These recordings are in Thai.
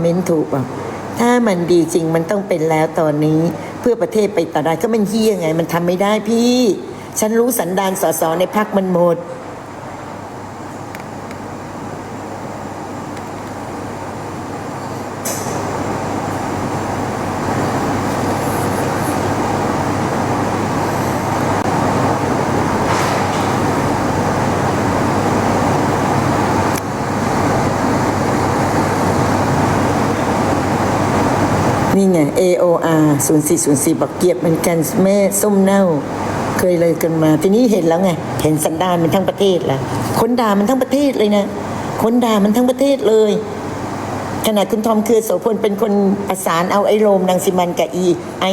เม้นถูกอะถ้ามันดีจริงมันต้องเป็นแล้วตอนนี้เพื่อประเทศไปต่อได้ก็มันเฮี้ยไง มันทำไม่ได้พี่ ฉันรู้สันดานสสในพักมันหมด นี่ไง AOR 0404บอกเกลียบเหมือนกันแม่ส้มเน่า เคยเลยกันมา ทีนี้เห็นแล้วไง เห็นสันดานมันทั้งประเทศแล้วคนด่ามันทั้งประเทศเลยนะคนด่ามันทั้งประเทศเลย ขนาดคุณทอมคือโสพลเป็นคนประสานเอาไอ้โรมนางสิมันกับอีไอ้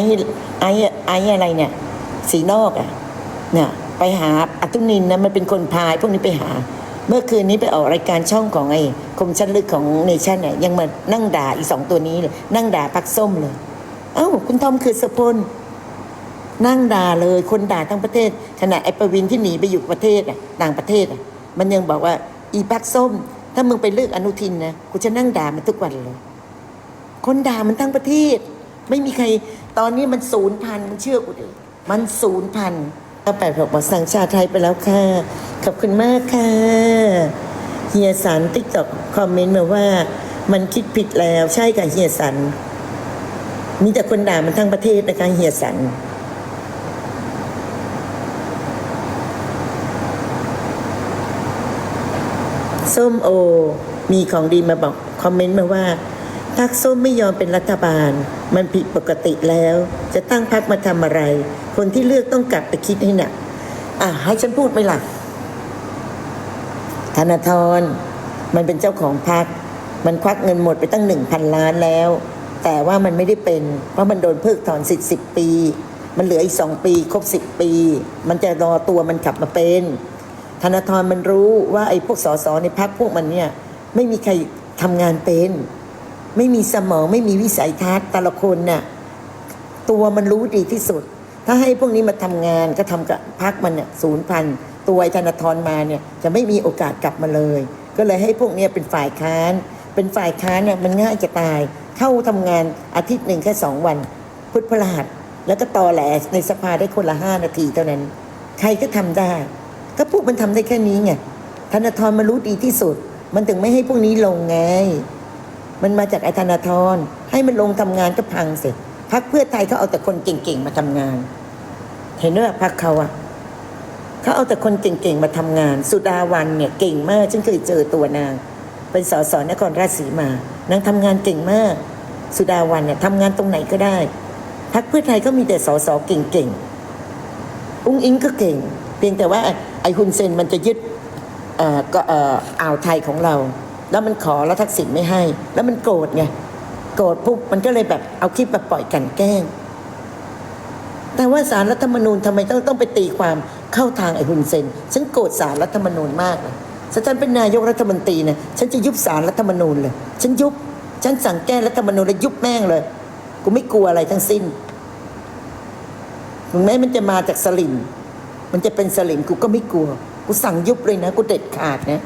ไอ้ไอ้อะไรเนี่ย สีนอกอะเนี่ยไปหาอัตุนินนะมันเป็นคนพายพวกนี้ไปหา เมื่อคืนนี้ไปออกรายการช่องของไอ้คมชั้นลึกของเนชั่นเนี่ยยังมานั่งด่าอีสองตัวนี้เลยนั่งด่าพักส้มเลย เอ้า คุณทอมคือโสพลนั่งด่าเลยคนด่าทั้งประเทศขณะไอ้ประวินที่หนีไปอยู่ประเทศอะต่างประเทศอะมันยังบอกว่า อีพักส้ม ถ้ามึงไปเลือกอนุทินนะกูจะนั่งด่ามันทุกวันเลย คนด่ามันทั้งประเทศ ไม่มีใครตอนนี้มันศูนย์พันมันเชื่อกูดิมันศูนย์พัน แปดหกบอกสั่งชาไทยไปแล้วค่ะ ขอบคุณมากค่ะเฮียสันติ๊กตอกคอมเมนต์มาว่า มันคิดผิดแล้วใช่ค่ะเฮียสัน มีแต่คนด่ามันทั้งประเทศนะคะเฮียสันส้มโอ มีของดีมาบอกคอมเมนต์มาว่าพักส้มไม่ยอมเป็นรัฐบาล มันผิดปกติแล้ว จะตั้งพักมาทำอะไร คนที่เลือกต้องกลับไปคิดให้หนักอะให้ฉันพูดไหมล่ะธนาธรมันเป็นเจ้าของพัก มันควักเงินหมดไปตั้งหนึ่งพันล้านแล้ว แต่ว่ามันไม่ได้เป็น เพราะมันโดนเพิกถอนสิทธิ์สิบปี มันเหลืออีกสองปี ครบสิบปี มันจะรอตัวมันกลับมาเป็น ธนาธรมันรู้ว่าไอ้พวกสสในพักพวกมันเนี่ย ไม่มีใครทำงานเป็น ไม่มีสมองไม่มีวิสัยทัศน์แต่ละคนน่ะตัวมันรู้ดีที่สุด ถ้าให้พวกนี้มาทำงานก็ทำกับพักมันเนี่ยศูนย์พันตัวอ้ธนาธรมาเนี่ยจะไม่มีโอกาสกลับมาเลย ก็เลยให้พวกนี้เป็นฝ่ายค้าน เป็นฝ่ายค้านเนี่ยมันง่ายจะตาย เข้าทำงานอาทิตย์หนึ่งแค่สองวัน พุทธพฤหัสแล้วก็ตอแหลในสภาได้คนละห้านาทีเท่านั้น ใครก็ทำได้ ก็พวกมันทำได้แค่นี้ไงธนาธรมันรู้ดีที่สุด มันถึงไม่ให้พวกนี้ลงไง มันมาจากไอ้ธนาธรให้มันลงทำงานก็พังเสร็จพักเพื่อไทยเขาเอาแต่คนเก่งๆมาทำงาน เห็นไหมว่าพักเขาอะเขาเอาแต่คนเก่งๆมาทำงาน สุดาวันเนี่ยเก่งมากฉันเคยเจอตัวนาง เป็นสสนครราชสีมานางทำงานเก่งมาก สุดาวันเนี่ยทำงานตรงไหนก็ได้พักเพื่อไทยก็มีแต่สสเก่งๆอุ้งอิงก็เก่ง เพียงแต่ว่าไอ้ฮุนเซนมันจะยึดเก็อ่ออ่าวไทยของเรา แล้วมันขอแล้วทักษิณไม่ให้ แล้วมันโกรธไงโกรธปุ๊บมันก็เลยแบบเอาคลิปมาปล่อยกันแกล้ง แต่ว่าสารรัฐธรรมนูญทำไมต้องต้องไปตีความเข้าทางไอ้ฮุนเซน ฉันโกรธสารรัฐธรรมนูญมากเลยถ้าฉันเป็นนายกรัฐมนตรีนะฉันจะยุบสารรัฐธรรมนูญเลย ฉันยุบ ฉันสั่งแก้รัฐธรรมนูญแล้วยุบแม่งเลย กูไม่กลัวอะไรทั้งสิ้นถึงแม้มันจะมาจากสลิมมันจะเป็นสลิมกูก็ไม่กลัว กูสั่งยุบเลยนะ กูเด็ดขาดนะ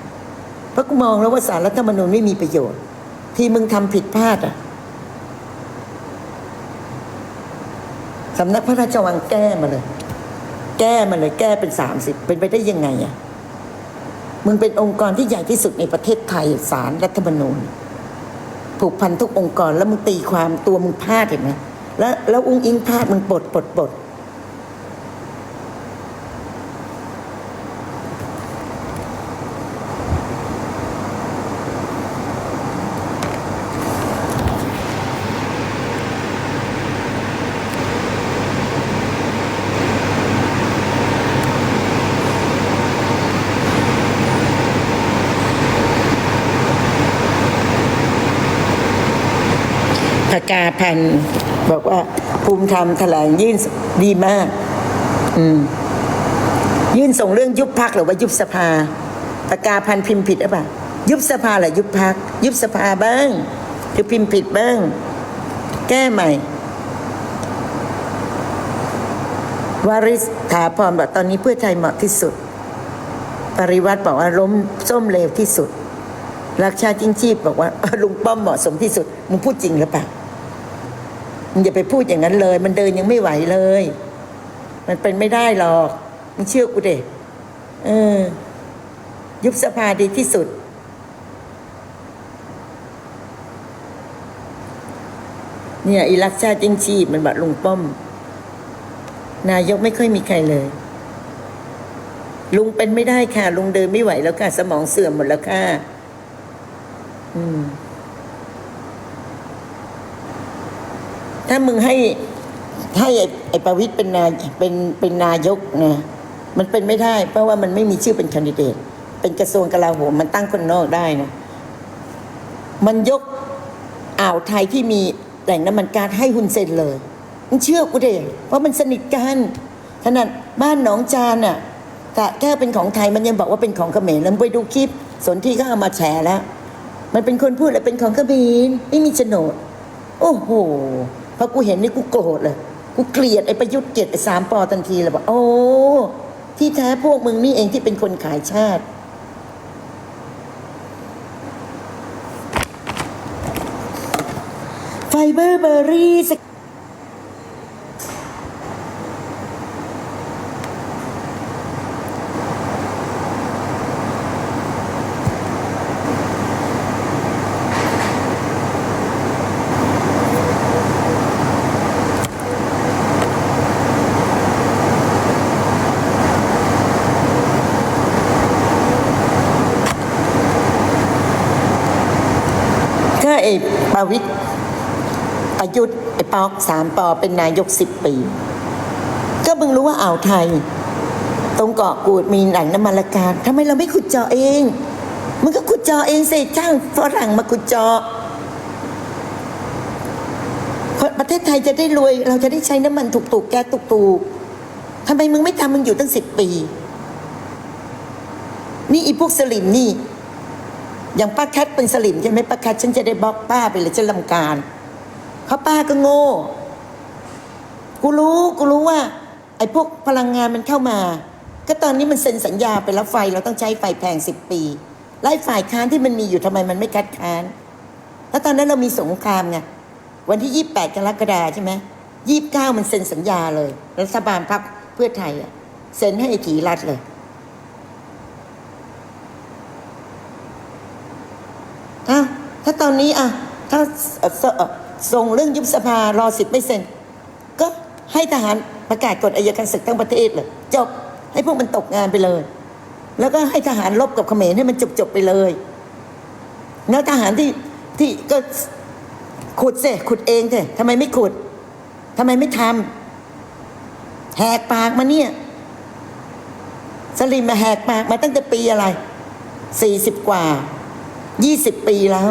เพราะกูมองแล้วว่าสารรัฐธรรมนูญไม่มีประโยชน์ ที่มึงทำผิดพลาดอะ สำนักพระราชวังแก้มาเลย แก้มาเลยแก้เป็นสามสิบเป็นไปได้ยังไงอะมึงเป็นองค์กรที่ใหญ่ที่สุดในประเทศไทยสารรัฐธรรมนูญผูกพันทุกองค์กรแล้วมึงตีความตัวมึงพลาดเห็นไหมแล้วแล้วอุ้งอิงพลาดมึงปลดปลดปลด พ กาพันธ์บอกว่าภูมิธรรมแถลงยื่นดีมาก อืม ยื่นส่งเรื่องยุบพักหรือว่ายุบสภาปากาพันธ์พิมพ์ผิดหรือเปล่ายุบสภาหรือยุบพัก ยุบสภาบ้างคือพิมพ์ผิดบ้าง แก้ใหม่วาริสถาพรบอกตอนนี้เพื่อไทยเหมาะที่สุด ปริวัติบอกว่าล้มส้มเลวที่สุด รักชาติจริงชีพบอกว่าลุงป้อมเหมาะสมที่สุด มึงพูดจริงหรือเปล่า อย่าไปพูดอย่างนั้นเลย มันเดินยังไม่ไหวเลย มันเป็นไม่ได้หรอกมึงเชื่อกูเด็เออ ยุบสภาดีที่สุด เนี่ยอีรักชาติจริงชีพมันบอกลุงป้อม นายกไม่ค่อยมีใครเลย ลุงเป็นไม่ได้ค่ะ ลุงเดินไม่ไหวแล้วค่ะ สมองเสื่อมหมดแล้วค่ะ อืม ถ้ามึงให้ให้ไอ้ไอ้ประวิตยเป็นนายเป็นเป็นนายกนะมันเป็นไม่ได้ เพราะว่ามันไม่มีชื่อเป็นแคนดิเดต เป็นกระทรวงกลาโหมมันตั้งคนนอกได้นะ มันยกอ่าวไทยที่มีแหล่งน้ำมันก๊าซให้ฮุนเซนเลยมึงเชื่อกูเด็เพราะมันสนิทกันขนาดบ้านหนองจานน่ะแต่แค่เป็นของไทยมันยังบอกว่าเป็นของเขมรแล้วมึงไปดูคลิปสนที่เขาเอามาแชร์แล้ว มันเป็นคนพูดแล้วเป็นของเขมรไม่มีโฉนด โอ้โห พอกูเห็นนี่กูโกรธเลย กูเกลียดไอ้ประยุทธ์เกลียดไอ้สามปอทันทีเลยบอกโอ้ที่แท้พวกมึงนี่เองที่เป็นคนขายชาติ ไฟเบอร์เบอรี่ ประวิตรประยุทธ์ไอ้ปอกสามปอเป็นนายกสิบปี ก็มึงรู้ว่าอ่าวไทย ตรงเกาะกูดมีแหล่งน้ำมันละการทำไมเราไม่ขุดเจาะเองมึงก็ขุดเจาะเองสิจ้างฝรั่งมาขุดเจาะเพราะประเทศไทยจะได้รวย เราจะได้ใช้น้ำมันถูกๆแก๊สถูกๆทำไมมึงไม่ทำมึงอยู่ตั้งสิบปี นี่อีพวกสลิมนี่ อย่างป้าแคทเป็นสลิมใช่ไหมป้าแคทฉันจะได้บล็อกป้าไปเลยฉันลำการเพราะป้าก็โง่ กูรู้กูรู้ว่า ไอ้พวกพลังงานมันเข้ามา ก็ตอนนี้มันเซ็นสัญญาไปแล้วไฟเราต้องใช้ไฟแพงสิบปีไล่ฝ่ายค้านที่มันมีอยู่ทำไมมันไม่คัดค้าน แล้วตอนนั้นเรามีสงครามไงวันที่ยี่แปดกรกฎาใช่ไหมยี่บเก้ามันเซ็นสัญญาเลย รัฐบาลพรรคเพื่อไทยอะเซ็นให้ไอ้ถีรัฐเลย ถ้าตอนนี้อะถ้าเอ่อสเอ่อส่งเรื่องยุบสภารอสิบไม่เซ็นก็ให้ทหารประกาศกฎอายการศึกทั้งประเทศเลยจบให้พวกมันตกงานไปเลย แล้วก็ให้ทหารลบกับเขมรให้มันจบจบไปเลยแล้วทหารที่ที่ก็ขุดเสขุดเองเถอะทำไมไม่ขุดทำไมไม่ทำแหกปากมาเนี่ยสลิมมาแหกปากมาตั้งแต่ปีอะไรสี่สิบกว่ายี่สิบปีแล้ว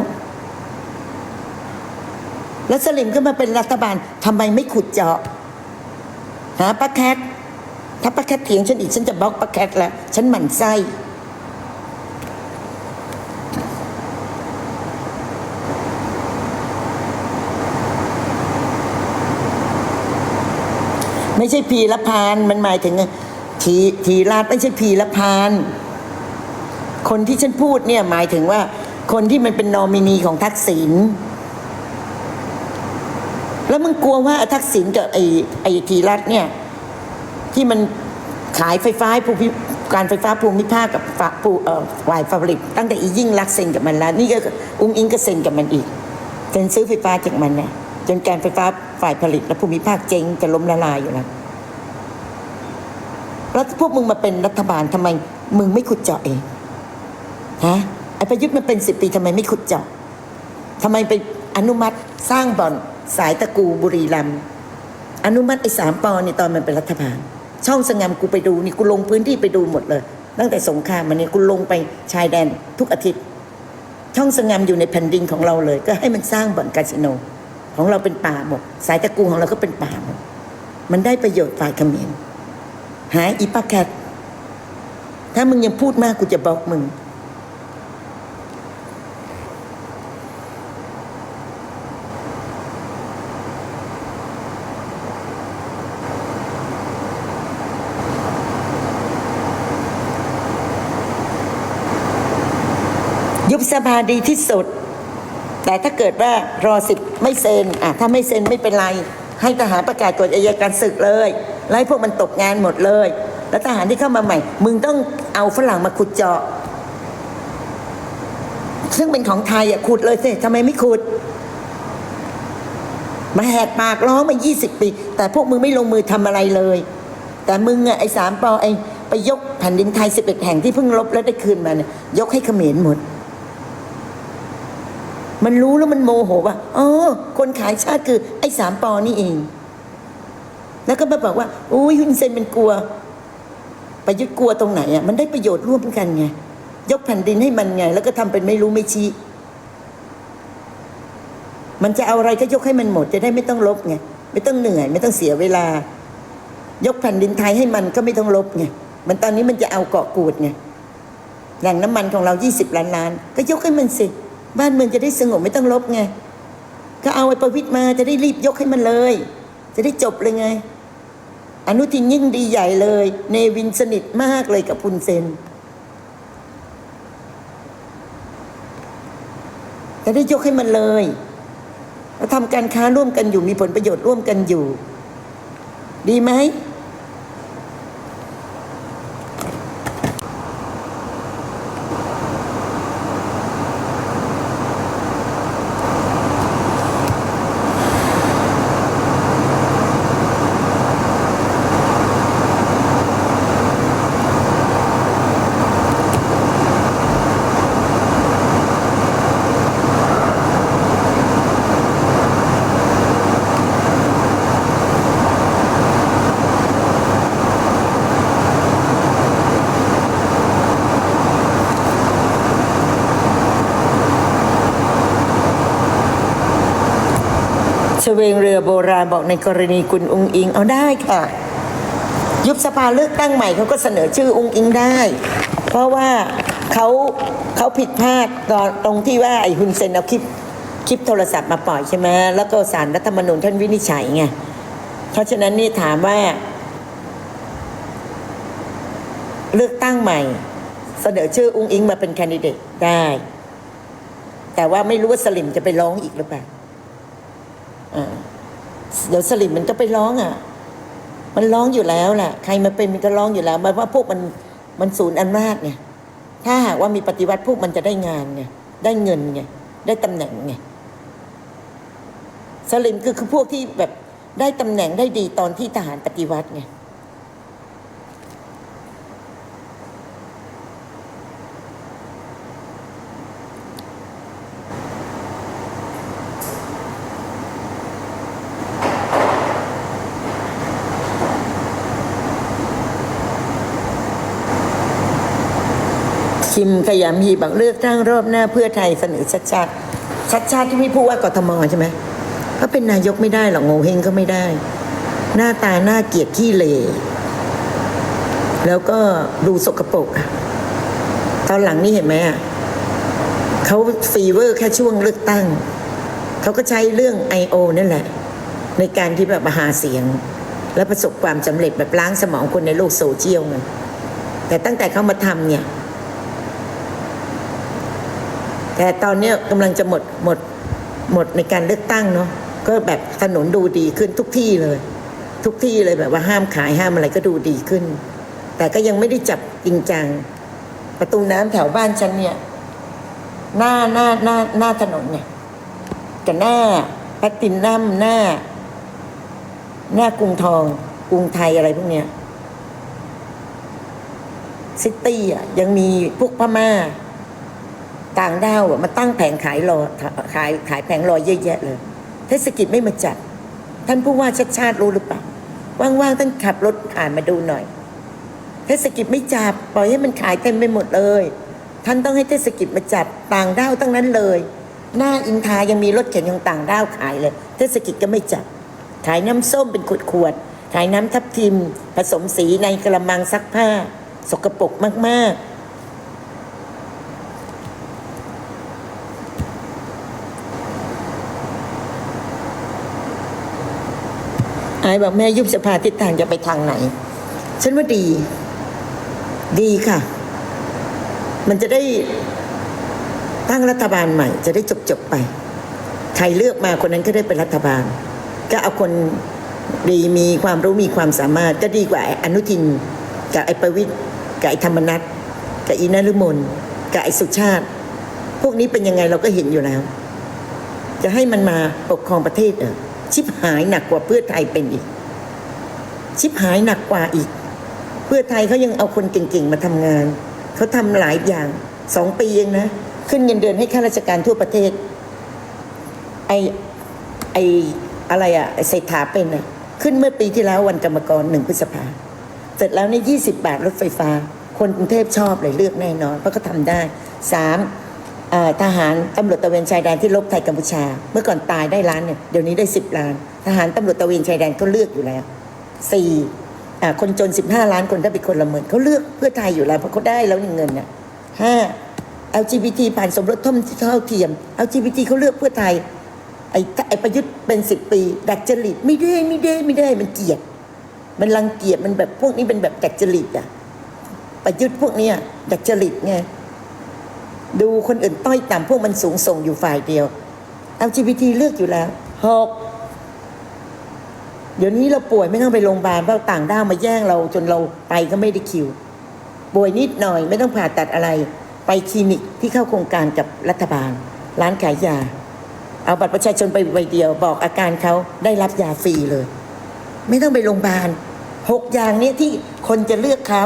แล้วสลิมก็มาเป็นรัฐบาลทำไมไม่ขุดเจาะหาป้าแคทถ้าป้าแคทเถียงฉันอีกฉันจะบล็อกป้าแคทแล้วฉันหมั่นไส้ไม่ใช่พีละพานมันหมายถึงทีทีราชไม่ใช่พีละพานคนที่ฉันพูดเนี่ยหมายถึงว่าคนที่มันเป็นนอมินีของทักษิณ แล้วมึงกลัวว่าทักษิณกับไอ้ไอ้ทีรัฐเนี่ย ที่มันขายไฟฟ้าภูมิการไฟฟ้าภูมิภาคกับฝาภูเอ่อฝ่ายฟาบริก ตั้งแต่อียิ่งรักเซ็นกับมันแล้ว นี่ก็อุ้งอิงก็เซ็นกับมันอีกเซ็นซื้อไฟฟ้าจากมันเนี่ยจนการไฟฟ้าฝ่ายผลิตและภูมิภาคเจ๊งจะล้มละลายอยู่แล้วแล้วพวกมึงมาเป็นรัฐบาลทำไม มึงไม่ขุดเจาะเองฮะไอ้ประยุทธ์มันเป็นสิบปีทำไมไม่ขุดเจาะทำไมไปอนุมัติสร้างบ่อน สายตะกูบุรีรัมอนุมัติไอ้สามปอนี่ตอนมันเป็นรัฐบาล ช่องสงามกูไปดูนี่กูลงพื้นที่ไปดูหมดเลย ตั้งแต่สงครามมาเนี่ยกูลงไปชายแดนทุกอาทิตย์ ช่องสงามอยู่ในแผ่นดินของเราเลย ก็ให้มันสร้างบ่อนคาสิโน ของเราเป็นป่าหมดสายตะกูของเราก็เป็นป่าหมดมันได้ประโยชน์ฝ่ายเขมรหายอีปาแคทถ้ามึงยังพูดมากกูจะบอกมึง สภาดีที่สุด แต่ถ้าเกิดว่ารอสิบไม่เซ็นอะถ้าไม่เซ็นไม่เป็นไร ให้ทหารประกาศกฎอายการศึกเลยไล่พวกมันตกงานหมดเลย แล้วทหารที่เข้ามาใหม่ มึงต้องเอาฝรั่งมาขุดเจาะ ซึ่งเป็นของไทยอะขุดเลยสิทำไมไม่ขุด มาแหกปากร้องมา 20 ปี แต่พวกมึงไม่ลงมือทำอะไรเลย แต่มึงอะไอ้สามปอไอ้ไปยกแผ่นดินไทย 11 แห่งที่เพิ่งลบแล้วได้คืนมาเนี่ยยกให้เขมรหมด มันรู้แล้วมันโมโหว่าอ๋อคนขายชาติคือ ไอ้สามปอนี่เอง แล้วก็มาบอกว่าอุ้ยฮุนเซนเป็นกลัวไประยุทธ์กลัวตรงไหนอะมันได้ประโยชน์ร่วมกันไงยกแผ่นดินให้มันไง แล้วก็ทำเป็นไม่รู้ไม่ชี้มันจะเอาอะไรก็ยกให้มันหมด จะได้ไม่ต้องลบไงไม่ต้องเหนื่อย ไม่ต้องเสียเวลา ยกแผ่นดินไทยให้มันก็ไม่ต้องลบไงมันตอนนี้มันจะเอาเกาะกูดไงแหล่งน้ำมันของเรา 20 ล้านล้าน ก็ยกให้มันสิ บ้านเมืองจะได้สงบไม่ต้องลบไง ก็เอาไอ้ประวิตรมาจะได้รีบยกให้มันเลย จะได้จบเลยไง อนุทินยิ่งดีใหญ่เลย เนวินสนิทมากเลยกับพุนเซน จะได้ยกให้มันเลยเราทำการค้าร่วมกันอยู่มีผลประโยชน์ร่วมกันอยู่ ดีไหม วงเรือโบราณบอกในกรณีคุณอุงอิงเอาได้ค่ะ ยุบสภาเลือกตั้งใหม่เขาก็เสนอชื่ออุงอิงได้ เพราะว่าเขาเขาผิดพลาดตอนตรงที่ว่าไอ้ฮุนเซนเอาคลิปคลิปโทรศัพท์มาปล่อยใช่ไหมแล้วก็สารรัฐธรรมนูญท่านวินิจฉัยไงเพราะฉะนั้นนี่ถามว่า เลือกตั้งใหม่ เสนอชื่ออุงอิงมาเป็นแคนดิเดตได้ แต่ว่าไม่รู้ว่าสลิมจะไปร้องอีกหรือเปล่าอ่า เดี๋ยวสลิมมันก็ไปร้องอะ มันร้องอยู่แล้วแหละใครมาเป็นมันก็ร้องอยู่แล้วหมาะว่าพวกมันมันศูนย์อำนาจไงถ้าหากว่ามีปฏิวัติพวกมันจะได้งานไงได้เงินไงได้ตำแหน่งไงสลิมคือคือพวกที่แบบได้ตำแหน่งได้ดีตอนที่ทหารปฏิวัติไง คิมขยำฮีบอกเลือกตั้งรอบหน้าเพื่อไทยเสนอชัดชาติชัดชาติที่ไม่พูดว่ากทมใช่ไหมเขาเป็นนายกไม่ได้หรอกโงเฮงก็ไม่ได้ หน้าตาหน้าเกียดขี้เหร่แล้วก็ดูสกปรกอะตอนหลังนี่เห็นไหมอะเขาฟีเวอร์แค่ช่วงเลือกตั้ง เขาก็ใช้เรื่อง I.O. นั่นแหละ ในการที่แบบหาเสียง และประสบความสำเร็จแบบล้างสมองคนในโลกโซเชียลไงแต่ตั้งแต่เขามาทำเนี่ย แต่ตอนนี้กำลังจะหมดหมดหมดในการเลือกตั้งเนาะก็แบบถนนดูดีขึ้นทุกที่เลย ทุกที่เลยแบบว่าห้ามขายห้ามอะไรก็ดูดีขึ้น แต่ก็ยังไม่ได้จับจริงจังประตูน้ำแถวบ้านฉันเนี่ย หน้าหน้าหน้าหน้าถนนเนี่ยกับหน้าพลตตินัมหน้า หน้ากรุงทอง กรุงไทยอะไรพวกเนี้ยซิตี้อะยังมีพวกพม่า ต่างด้าวมาตั้งแผงขายรอขายขายแผงรอเยอะแยะเลย เทศกิจไม่มาจัด ท่านผู้ว่าชัดชาติรู้หรือเปล่าว่างๆท่านขับรถผ่านมาดูหน่อย เทศกิจไม่จับปล่อยให้มันขายเต็มไปหมดเลย ท่านต้องให้เทศกิจมาจับต่างด้าวตั้งนั้นเลย หน้าอินทายังมีรถเข็นของต่างด้าวขายเลย เทศกิจก็ไม่จับขายน้ำส้มเป็นขวดๆขายน้ำทับทิม ผสมสีในกระมังซักผ้า สกปรกมากๆ ไอ้บอกแม่ยุบสภาทิศทางจะไปทางไหน ฉันว่าดี ดีค่ะ มันจะได้ตั้งรัฐบาลใหม่ จะได้จบจบไป ใครเลือกมาคนนั้นก็ได้เป็นรัฐบาล ก็เอาคนดีมีความรู้มีความสามารถ ก็ดีกว่าออนุทิน กับไอประวิตยกับไอธรรมนัฐกับอีนฤมลกับไอสุชาติ พวกนี้เป็นยังไงเราก็เห็นอยู่แล้ว จะให้มันมาปกครองประเทศเหรอ ชิบหายหนักกว่าเพื่อไทยเป็นอีก ชิบหายหนักกว่าอีก เพื่อไทยเขายังเอาคนเก่งๆมาทำงาน เขาทำหลายอย่างสองปีเองนะ ขึ้นเงินเดือนให้ข้าราชการทั่วประเทศ ไอไออะไรอะไอเศรษฐาเป็นอะขึ้นเมื่อปีที่แล้ววันกรรมกรหนึ่งพฤษภาเสร็จแล้วในยี่สิบาทรถไฟฟ้า คนกรุงเทพชอบเลยเลือกแน่นอนเพราะเขาทำได้สาม ทหารตำรวจตะเวนชายแดนที่ลบไทยกัมพูชา เมื่อก่อนตายได้ล้านเนี่ยเดี๋ยวนี้ได้สิบล้าน ทหารตำรวจตะเวนชายแดนก็เลือกอยู่แล้วสี่คนจนสิบห้าล้านคนถ้าเป็นคนละหมื่นเขาเลือกเพื่อไทยอยู่แล้วเพราะเขาได้แล้วเงินน่ะห้า LGBT ผ่านสมรสเท่าเทียม LGBT เขาเลือกเพื่อไทยไอ้ไอ้ประยุทธ์เป็นสิบปี ดัดจริตไม่ได้ไม่ได้ไม่ได้มันเกลียด มันรังเกียจมันแบบพวกนี้เป็นแบบดัดจริตอะประยุทธ์พวกเนี้ยดัดจริตไง ดูคนอื่นต้อยต่ำพวกมันสูงส่งอยู่ฝ่ายเดียว LGBT เลือกอยู่แล้วหกเดี๋ยวนี้เราป่วยไม่ต้องไปโรงพยาบาลเพราะต่างด้าวมาแย่งเราจนเราไปก็ไม่ได้คิว ป่วยนิดหน่อยไม่ต้องผ่าตัดอะไร ไปคลินิกที่เข้าโครงการกับรัฐบาล ร้านขายยา เอาบัตรประชาชนไปใบเดียว บอกอาการเขาได้รับยาฟรีเลย ไม่ต้องไปโรงพยาบาลหกอย่างเนี้ยที่คนจะเลือกเขา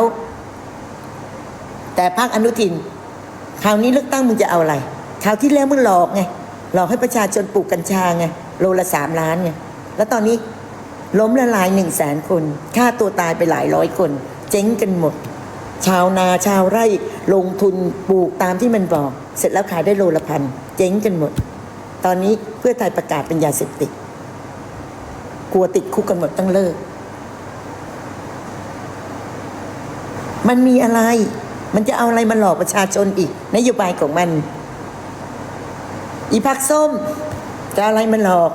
แต่พรรคอนุทิน คราวนี้เลือกตั้งมึงจะเอาอะไรคราวที่แล้วมึงหลอกไงหลอกให้ประชาชนปลูกกัญชาไงโลละสามล้านไงแล้วตอนนี้ล้มละลายหนึ่งแสนคนฆ่าตัวตายไปหลายร้อยคน เจ๊งกันหมด ชาวนาชาวไร่ลงทุนปลูกตามที่มันบอก เสร็จแล้วขายได้โลละพันเจ๊งกันหมด ตอนนี้เพื่อไทยประกาศเป็นยาเสพติดกลัวติดคุกกันหมดต้องเลิก มันมีอะไร มันจะเอาอะไรมาหลอกประชาชนอีก นโยบายของมัน อีพักส้ม จะอาอะไรมาหลอก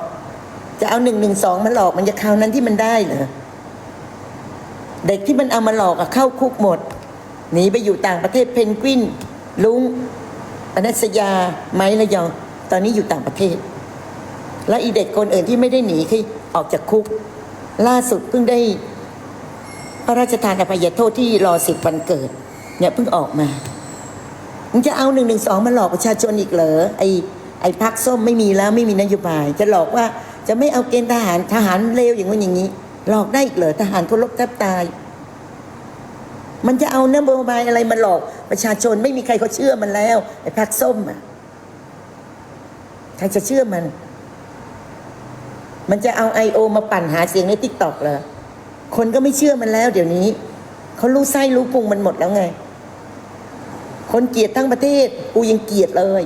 จะเอาหนึ่งหนึ่งสองมาหลอกมันจะคราวนั้นที่มันได้เหรอเด็กที่มันเอามาหลอกอะเข้าคุกหมดหนีไปอยู่ต่างประเทศเพนกวิน ลุงอนัสยา ไม้ระยอง ตอนนี้อยู่ต่างประเทศ และอีเด็กคนอื่นที่ไม่ได้หนีคือออกจากคุก ล่าสุดเพิ่งได้ พระราชทานอภัยโทษที่รอสิบวันเกิด เนี่ยเพิ่งออกมามึงจะเอาหนึ่งหนึ่งสองมาหลอกประชาชนอีกเหรอไอไอพักส้มไม่มีแล้วไม่มีนโยบาย จะหลอกว่าจะไม่เอาเกณฑ์ทหารทหารเลวอย่างนู้นอย่างนี้ หลอกได้อีกเหรอทหารเขาลบแทบตาย มันจะเอานโยบายอะไรมาหลอกประชาชนไม่มีใครเขาเชื่อมันแล้วไอ้พักส้มอะใครจะเชื่อมัน มันจะเอาไอโอมาปั่นหาเสียงในทิกต็อกเหรอคนก็ไม่เชื่อมันแล้ว เดี๋ยวนี้เขารู้ไส้รู้พุงมันหมดแล้วไง คนเกลียดทั้งประเทศ กูยังเกลียดเลย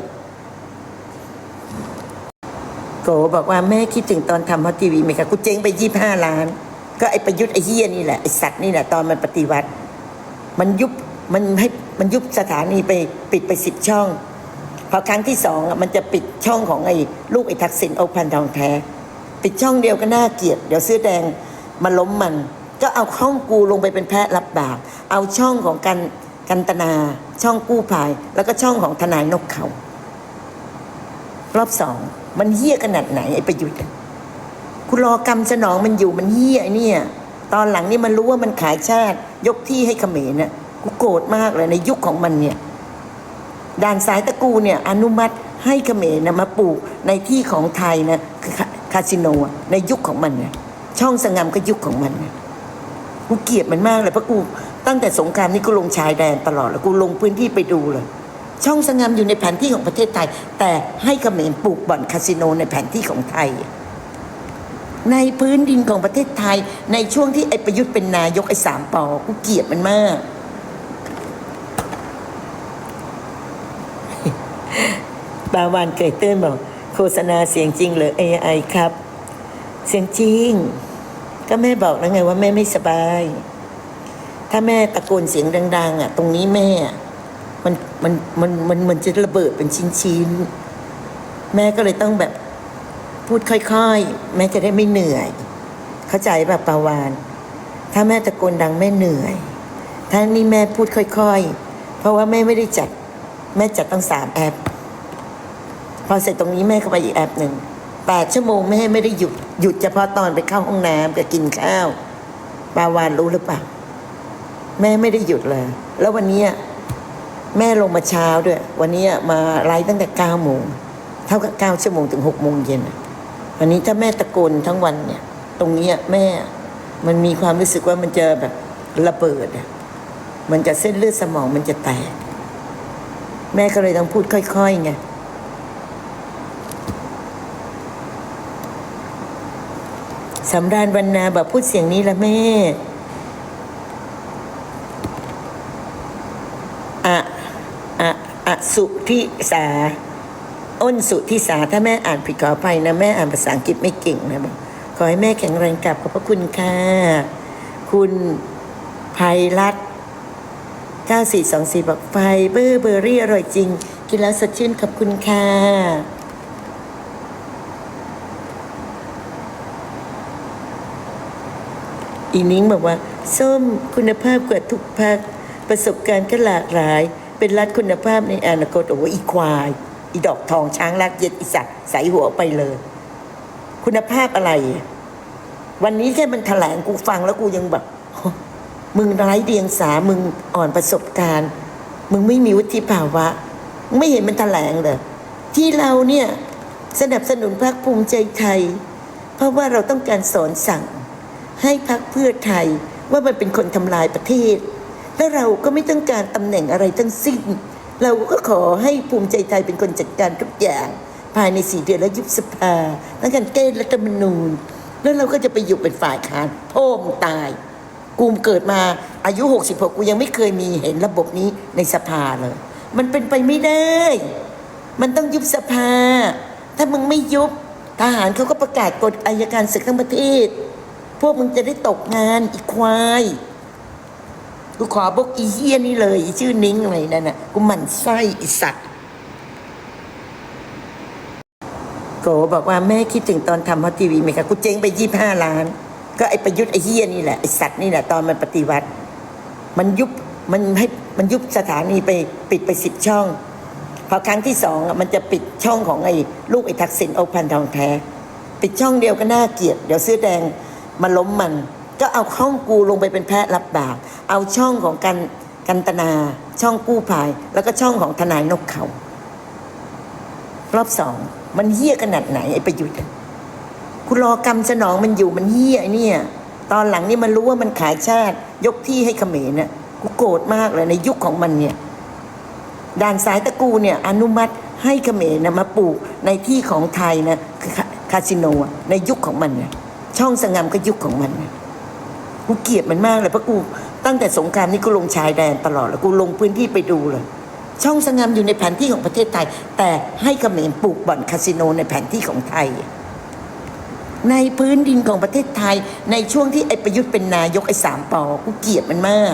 โกบอกว่าแม่คิดถึงตอนทำฮอตทีวีไหมคะกูเจ๊งไปยี่ห้าล้าน ก็ไอประยุทธ์ไอเฮียนี่แหละไอสัตว์นี่แหละตอนมันปฏิวัติ มันยุบมันให้มันยุบสถานีไปปิดไปสิบช่องพอครั้งที่สองอะมันจะปิดช่องของไอ้ลูกไอ้ทักษิณโอพันทองแท้ ปิดช่องเดียวก็น่าเกลียด เดี๋ยวเสื้อแดงมาล้มมัน ก็เอาช่องกูลงไปเป็นแพะรับบาปเอาช่องของกัน กันตนาช่องกู้ภัยแล้วก็ช่องของทนายนกเขา รอบสอง มันเฮี้ยขนาดไหนไอ้ประยุทธ์อะกูรอกรรมสนองมันอยู่มันเฮี้ยไอ้เนี่ย ตอนหลังนี่มันรู้ว่ามันขายชาติ ยกที่ให้เขมรน่ะกูโกรธมากเลยในยุคของมันเนี่ยด่านสายตะกูเนี่ย อนุมัติให้เขมรนะมาปลูกในที่ของไทยนะคาสิโนในยุคของมันเนะช่องสงงามก็ยุคของมันน่ะกูเกลียดมันมากเลยเพราะกู ตั้งแต่สงครามนี่กูลงชายแดนตลอดแล้วกูลงพื้นที่ไปดูเลยช่องสงามอยู่ในแผนที่ของประเทศไทย แต่ให้เขมรปลูกบ่อนคาสิโนในแผนที่ของไทย ในพื้นดินของประเทศไทย ในช่วงที่ไอ้ประยุทธ์เป็นนายกไอ้สามปอกูเกลียดมันมาก บาวานเกยเตื้นบอกโฆษณาเสียงจริงเหรือ AI ครับ เสียงจริง ก็แม่บอกแล้วไงว่าแม่ไม่สบาย ถ้าแม่ตะโกนเสียงดัง ๆ อะ ตรงนี้แม่มันมันมันมันมันจะระเบิดเป็นชิ้นๆ แม่ก็เลยต้องแบบพูดค่อยๆ แม่จะได้ไม่เหนื่อย เข้าใจแบบปาวาน ถ้าแม่ตะโกนดังแม่เหนื่อย ถ้านี่แม่พูดค่อยๆ เพราะว่าแม่ไม่ได้จัด แม่จัดตั้งสามแอป พอเสร็จตรงนี้แม่ก็ไปอีกแอปหนึ่งแปดชั่วโมงแม่ไม่ได้หยุดหยุดเฉพาะตอนไปเข้าห้องน้ำกับกินข้าวปาวานรู้หรือเปล่า แม่ไม่ได้หยุดเลย แล้ววันนี้แม่ลงมาเช้าด้วย วันนี้มาไลฟ์ตั้งแต่เก้าโมงเท่ากับเก้าชั่วโมงถึงหกโมงเย็นอะวันนี้ถ้าแม่ตะโกนทั้งวันเนี่ย ตรงนี้แม่มันมีความรู้สึกว่ามันจะแบบระเบิดมันจะเส้นเลือดสมองมันจะแตก แม่ก็เลยต้องพูดค่อยๆไงสำราญวรรณาแบบพูดเสียงนี้ละแม่ อะอะอะ สุทิสา อ้นสุทิสา ถ้าแม่อ่านผิดขออภัยนะ แม่อ่านภาษาอังกฤษไม่เก่งนะบอกขอให้แม่แข็งแรงกลับขอบพระคุณค่ะ คุณภัยรัตน์9424 บอกไฟเบอร์เบอร์รี่อร่อยจริง กินแล้วสดชื่นขอบคุณค่ะอีนิ้งบอกว่า ส้มคุณภาพกว่าทุกภาคประสบการณ์ก็หลากหลาย เป็นรัฐคุณภาพในอนาคตโอ้อีควาย อีดอกทองช้างรักเย็ดอีสัตว์ใสหัวไปเลย คุณภาพอะไร วันนี้แค่มันแถลงกูฟังแล้วกูยังแบบ มึงไร้เดียงสามึงอ่อนประสบการณ์ มึงไม่มีวุฒิภาวะ ไม่เห็นมันแถลงเลยที่เราเนี่ยสนับสนุนพรรคภูมิใจไทย เพราะว่าเราต้องการสอนสั่ง ให้พักเพื่อไทยว่ามันเป็นคนทำลายประเทศ และเราก็ไม่ต้องการตำแหน่งอะไรทั้งสิ้น เราก็ขอให้ภูมิใจไทยเป็นคนจัดการทุกอย่าง ภายในสี่เดือนแล้วยุบสภาแล้วการแก้รัฐธรรมนูญ แล้วเราก็จะไปอยู่เป็นฝ่ายค้านพ่อมตาย กูเกิดมาอายุ 66 กูยังไม่เคยมีเห็นระบบนี้ในสภาเลย มันเป็นไปไม่ได้ มันต้องยุบสภา ถ้ามึงไม่ยุบทหารเขาก็ประกาศกฎอายการศึกทั้งประเทศ พวกมึงจะได้ตกงานอีกควาย กูขอบอกอีเฮียนี่เลยอีชื่อนิ้งอะไรนั่นน่ะกูหมั่นไส้อีสัตว์โกบอกว่าแม่คิดถึงตอนทำฮอตทีวีไหมคะกูเจ๊งไปยี่ห้าล้าน ก็ไอประยุทธ์ไอเฮียนี่แหละไอสัตว์นี่แหละตอนมันปฏิวัติ มันยุบมันให้มันยุบสถานีไปปิดไปสิบช่องพอครั้งที่สองอะมันจะปิดช่องของไอ้ลูกไอ้ทักษิณโอพันทองแท้ ปิดช่องเดียวก็น่าเกลียด เดี๋ยวเสื้อแดงมาล้มมัน ก็เอาช่องกูลงไปเป็นแพะรับบาปเอาช่องของกันกันตนาช่องกู้ภัยแล้วก็ช่องของทนายนกเขา รอบสอง มันเฮี้ยขนาดไหนไอ้ประยุทธ์อะกูรอกรรมสนองมันอยู่มันเฮี้ยไอ้เนี่ย ตอนหลังนี่มันรู้ว่ามันขายชาติ ยกที่ให้เขมรน่ะกูโกรธมากเลยในยุคของมันเนี่ยด่านสายตะกูเนี่ยอนุมัติให้เขมรนะมาปลูกในที่ของไทยนะคือคาสิโนในยุคของมันนะช่องสงามก็ยุคของมันนะ กูเกลียดมันมากเลยเพราะกูตั้งแต่สงครามนี่กูลงชายแดนตลอดแล้วกูลงพื้นที่ไปดูเลย ช่องสงามอยู่ในแผนที่ของประเทศไทย แต่ให้เขมรปลูกบ่อนคาสิโนในแผนที่ของไทย ในพื้นดินของประเทศไทย ในช่วงที่ไอ้ประยุทธ์เป็นนายกไอ้สามปอกูเกลียดมันมาก